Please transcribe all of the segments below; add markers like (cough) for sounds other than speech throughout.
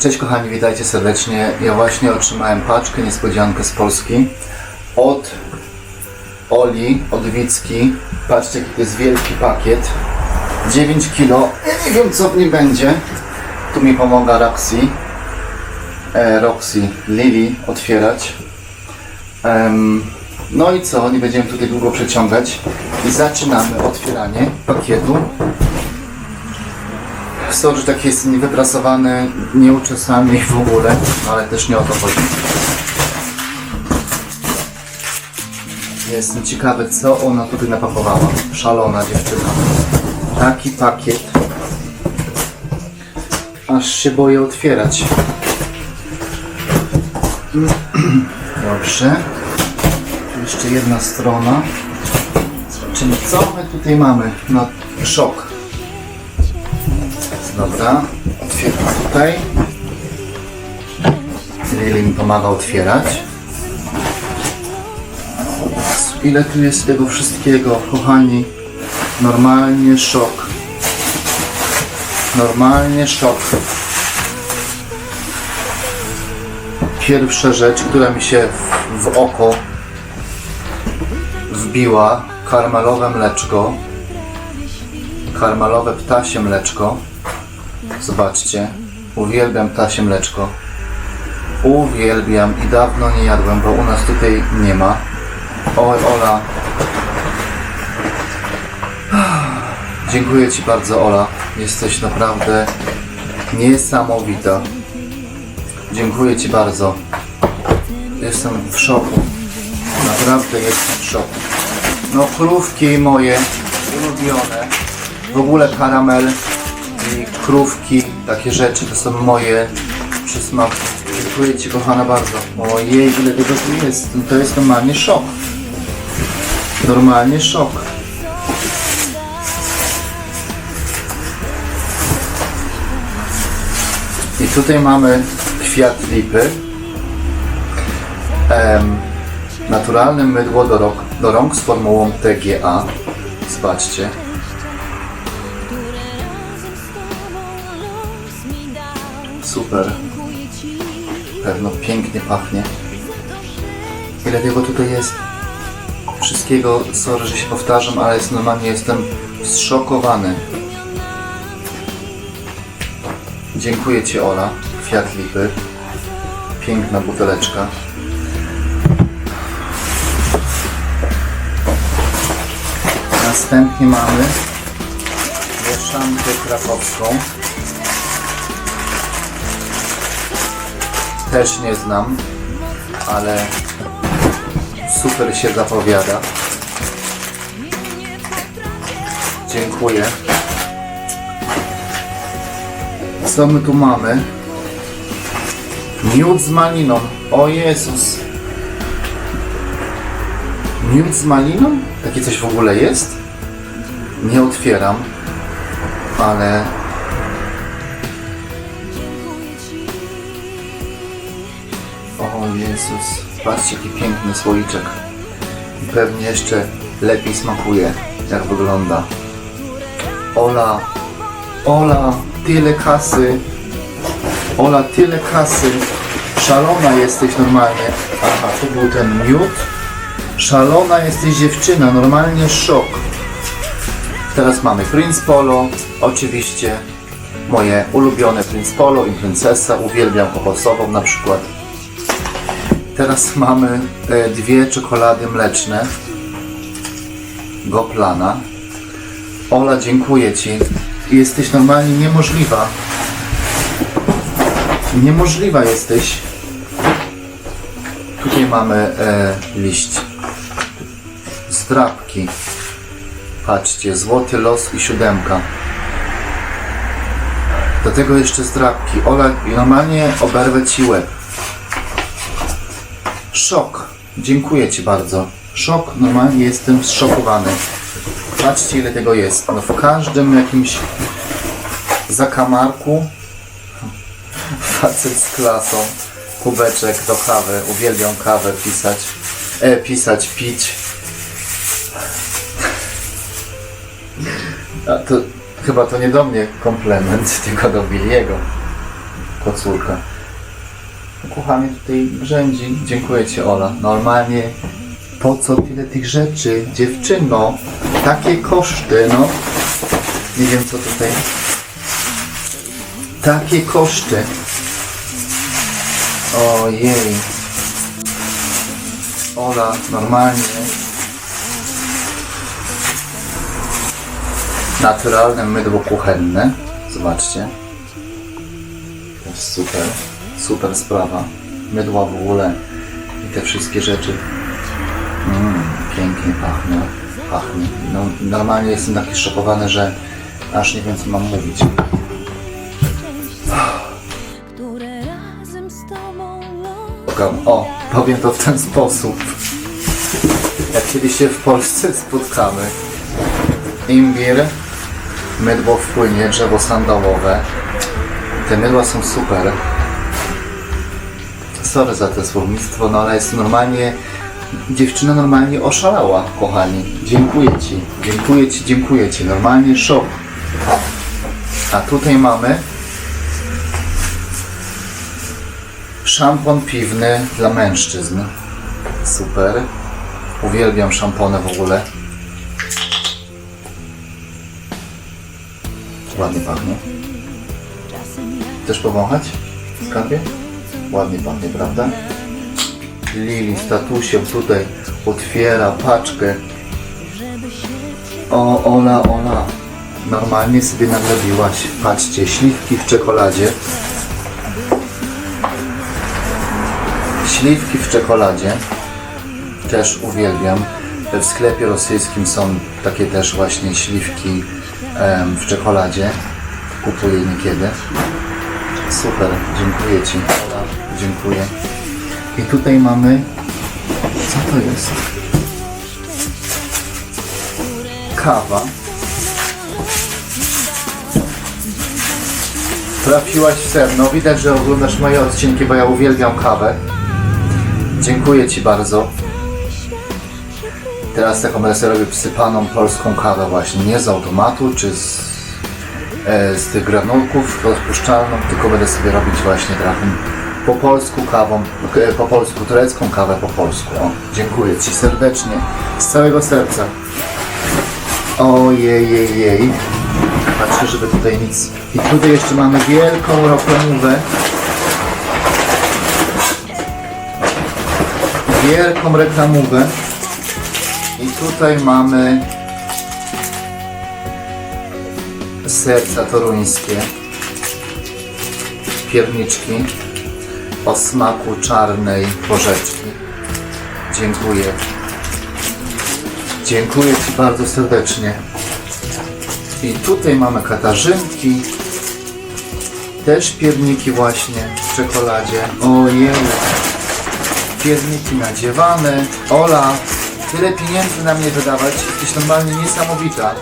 Cześć kochani, witajcie serdecznie. Ja właśnie otrzymałem paczkę, niespodziankę z Polski od Oli, od Wicki. Patrzcie, jaki to jest wielki pakiet. 9 kilo. Ja nie wiem, co w nim będzie. Tu mi pomaga Roxy. E, Roxy, Lily otwierać. Em, no i co, nie będziemy tutaj długo przeciągać. I zaczynamy otwieranie pakietu. Sorry, że taki jest niewyprasowany, nieuczesany w ogóle, ale też nie o to chodzi. Jestem ciekawy, co ona tutaj napakowała. Szalona dziewczyna. Taki pakiet. Aż się boję otwierać. (clears throat) Dobrze. Jeszcze jedna strona. Czyli co my tutaj mamy? No, szok. Dobra, otwieram tutaj. Lili mi pomaga otwierać. Ile tu jest tego wszystkiego, kochani? Normalnie szok. Normalnie szok. Pierwsza rzecz, która mi się w, w oko wbiła, karmelowe mleczko. Karmelowe ptasie mleczko. Zobaczcie, uwielbiam ptasie mleczko. Uwielbiam i dawno nie jadłem, bo u nas tutaj nie ma. Oj, Ola. Dziękuję Ci bardzo, Ola. Jesteś naprawdę niesamowita. Dziękuję Ci bardzo. Jestem w szoku. Naprawdę jestem w szoku. No, krówki moje ulubione. W ogóle karamel krówki, takie rzeczy, to są moje przysmaki. Dziękuję Ci kochana bardzo. Ojej, ile tego tu jest. No To jest normalnie szok. Normalnie szok. I tutaj mamy kwiat lipy. Em, naturalne mydło do, rąk, do rąk z formułą TGA. Zobaczcie. Super. Pewno pięknie pachnie. Ile tego tutaj jest? Wszystkiego, sorry, że się powtarzam, ale jest, normalnie jestem zszokowany. Dziękuję Ci Ola, kwiat lipy. Piękna buteleczka. Następnie mamy mieszankę krakowską. Też nie znam, ale super się zapowiada. Dziękuję. Co my tu mamy? Miód z maliną. O Jezus. Miód z maliną? Takie coś w ogóle jest? Nie otwieram, ale Jezus, patrzcie jaki piękny słoiczek. I pewnie jeszcze lepiej smakuje, jak wygląda. Ola, Ola, tyle kasy. Ola, tyle kasy. Szalona jesteś normalnie. Aha, tu był ten miód. Szalona jesteś dziewczyna, normalnie szok. Teraz mamy Prince Polo, oczywiście moje ulubione Prince Polo i Princesa, uwielbiam kokosową na przykład. Teraz mamy e, dwie czekolady mleczne Goplana. Ola, dziękuję Ci. Jesteś normalnie niemożliwa. Niemożliwa jesteś. Tutaj mamy e, liść zdrabki. Patrzcie, złoty los i siódemka. Do tego jeszcze zdrabki. Ola, normalnie oberwę Ci łeb. Szok. Dziękuję Ci bardzo. Szok. Normalnie jestem zszokowany. Patrzcie ile tego jest. No w każdym jakimś zakamarku facet z klasą. Kubeczek do kawy. Uwielbiam kawę pisać. E, pisać, pić. A to chyba to nie do mnie komplement, (laughs) tylko do Billiego. Kocurkę. Kochanie tutaj brzędzi. Dziękuję Ci Ola. Normalnie po co tyle tych rzeczy? Dziewczyno, takie koszty, no. Nie wiem co tutaj. Takie koszty. Ojej. Ola, normalnie. Naturalne mydło kuchenne. Zobaczcie. To jest super. Super sprawa. Mydła w ogóle i te wszystkie rzeczy. Mm, pięknie pachnie. Pachnie. No, normalnie jestem taki szokowany, że aż nie wiem co mam mówić. O, powiem to w ten sposób. Jak kiedyś się w Polsce spotkamy, imbir, mydło w płynie, drzewo sandałowe. Te mydła są super. Sorry za to słownictwo, no ale jest normalnie, dziewczyna normalnie oszalała, kochani. Dziękuję Ci, dziękuję Ci, dziękuję Ci. Normalnie szok. A tutaj mamy Szampon piwny dla mężczyzn. Super. Uwielbiam szampony w ogóle. Ładnie pachnie. Chcesz powąchać? Skarbie? Ładnie pachnie, prawda? Lili z tatusiem tutaj otwiera paczkę. O, Ola, Ola. Normalnie sobie nagrabiłaś. Patrzcie, śliwki w czekoladzie. Śliwki w czekoladzie też uwielbiam. W sklepie rosyjskim są takie też właśnie śliwki em, w czekoladzie. Kupuję niekiedy. Super, dziękuję Ci. Dziękuję. I tutaj mamy. Co to jest? Kawa. Trafiłaś w sedno. Widać, że oglądasz moje odcinki, bo ja uwielbiam kawę. Dziękuję Ci bardzo. Teraz taką sobie robił wsypaną polską kawę właśnie, nie z automatu, czy z, e, z tych granulków rozpuszczalną, tylko będę sobie robić właśnie taką po polsku kawą, e, po polsku, turecką kawę po polsku. O, dziękuję Ci serdecznie, z całego serca. Ojej, jej, jej. Patrzę, żeby tutaj nic... I tutaj jeszcze mamy wielką reklamówę wielką reklamówę i tutaj mamy serca toruńskie pierniczki o smaku czarnej porzeczki. Dziękuję. Dziękuję Ci bardzo serdecznie. I tutaj mamy katarzynki. Też pierniki właśnie w czekoladzie. Ojej pierniki nadziewane. Ola, tyle pieniędzy na mnie wydawać, jesteś normalnie niesamowita.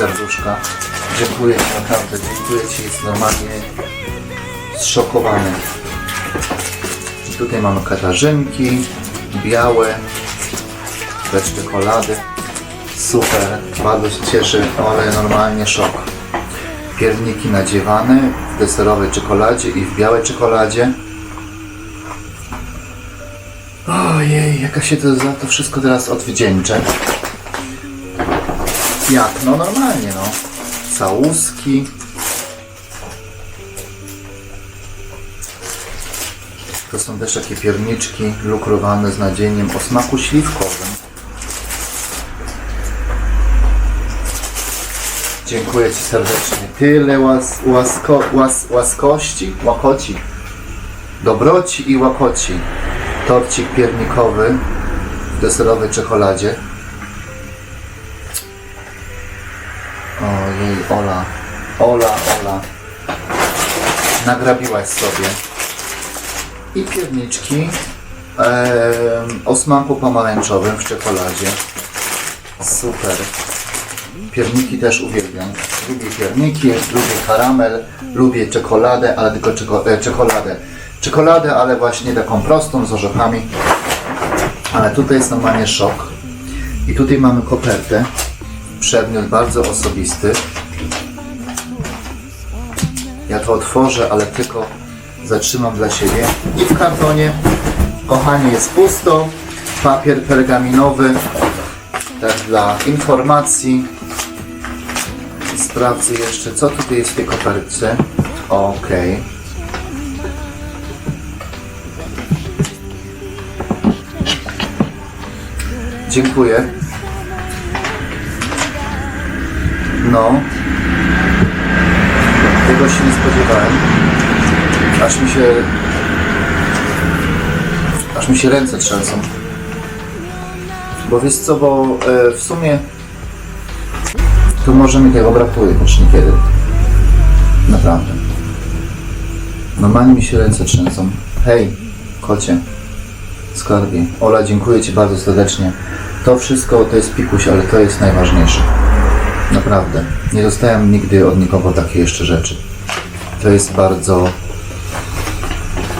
Serduszka. Dziękuję Ci naprawdę, dziękuję Ci, jest normalnie zszokowany. I tutaj mamy katarzynki, białe, bez czekolady. Super, bardzo się cieszę, ale normalnie szok pierniki nadziewane w deserowej czekoladzie i w białej czekoladzie. Ojej, jaka się to za to wszystko teraz odwdzięczę. Jak? No normalnie, no. Całuski. To są też takie pierniczki lukrowane z nadzieniem o smaku śliwkowym. Dziękuję Ci serdecznie. Tyle łas, łasko, łas, łaskości, łakoci, dobroci i łakoci. Torcik piernikowy w deserowej czekoladzie. Ola, Ola, Ola. Nagrabiłaś sobie. I pierniczki em, o smaku pomarańczowym w czekoladzie. Super. Pierniki też uwielbiam. Lubię pierniki, lubię karamel, lubię czekoladę, ale tylko czeko, e, czekoladę. Czekoladę, ale właśnie taką prostą z orzechami. Ale tutaj jest normalnie szok. I tutaj mamy kopertę. Przedmiot bardzo osobisty. Ja to otworzę, ale tylko zatrzymam dla siebie. I w kartonie, kochani, jest pusto. Papier pergaminowy, tak dla informacji. Sprawdzę jeszcze, co tutaj jest w tej kopercie. Okej. Dziękuję. No. Tego się nie spodziewałem. Aż mi się... Aż mi się ręce trzęsą. Bo wiesz co, bo e, w sumie tu może mi tego brakuje już niekiedy. Naprawdę. Normalnie mi się ręce trzęsą. Hej, kocie. Skarbie. Ola, dziękuję Ci bardzo serdecznie. To wszystko to jest pikuś, ale to jest najważniejsze. Naprawdę. Nie dostałem nigdy od nikogo takiej jeszcze rzeczy. To jest bardzo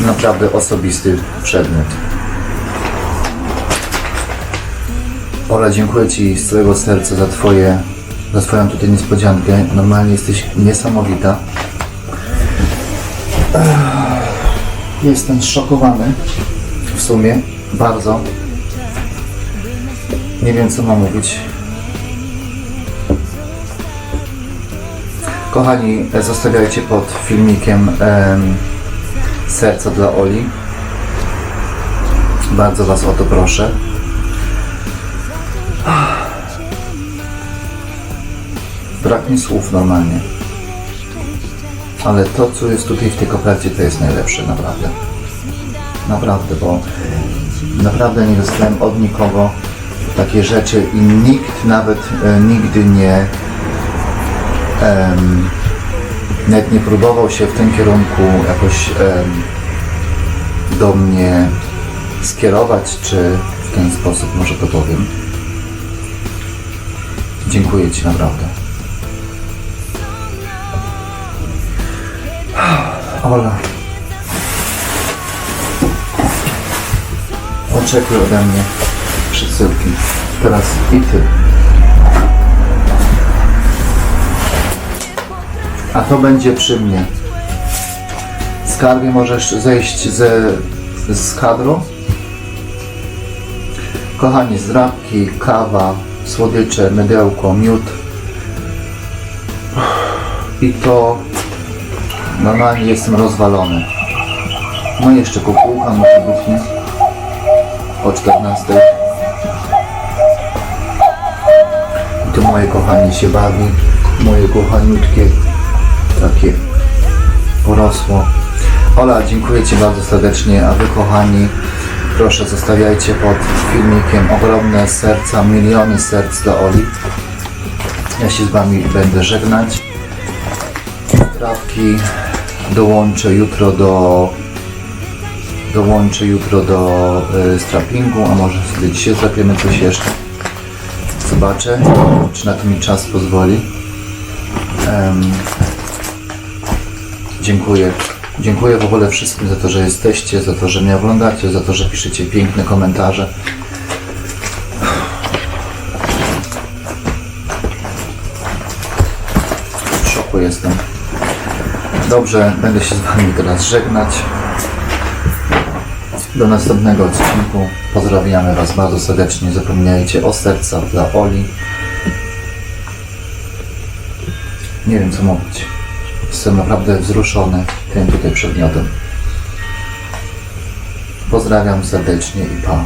naprawdę osobisty przedmiot. Ola, dziękuję Ci z całego serca za Twoje, za Twoją tutaj niespodziankę. Normalnie jesteś niesamowita. Jestem zszokowany. W sumie. Bardzo. Nie wiem co mam mówić. Kochani, zostawiajcie pod filmikiem em, serca dla Oli. Bardzo Was o to proszę. Brak mi słów normalnie. Ale to, co jest tutaj w tej kopercie, to jest najlepsze, naprawdę. Naprawdę, bo naprawdę nie dostałem od nikogo takie rzeczy i nikt nawet e, nigdy nie em, nawet nie próbował się w tym kierunku jakoś do mnie skierować, czy w ten sposób może to powiem. Dziękuję Ci naprawdę. Ola. Oczekuj ode mnie przesyłki. Teraz i Ty. A to będzie przy mnie. Skarbie możesz zejść ze, z kadru. Kochani, zdrabki, kawa, słodycze, mydełko, miód. I to normalnie jestem rozwalony. No jeszcze kukułka musi być, nie? O 14. I tu moje kochanie się bawi. Moje kochaniutkie takie porosło. Ola, dziękuję Ci bardzo serdecznie, a Wy kochani, proszę zostawiajcie pod filmikiem ogromne serca, miliony serc dla Oli. Ja się z Wami będę żegnać. Trawki dołączę jutro do dołączę jutro do y, strappingu, a może sobie dzisiaj złapiemy coś jeszcze. Zobaczę, czy na to mi czas pozwoli. Em, dziękuję. Dziękuję w ogóle wszystkim za to, że jesteście, za to, że mnie oglądacie, za to, że piszecie piękne komentarze. W szoku jestem. Dobrze, będę się z Wami teraz żegnać. Do następnego odcinku. Pozdrawiamy Was bardzo serdecznie. Nie zapominajcie o serca dla Oli. Nie wiem co mówić. Jestem naprawdę wzruszony tym tutaj przedmiotem. Pozdrawiam serdecznie i pa.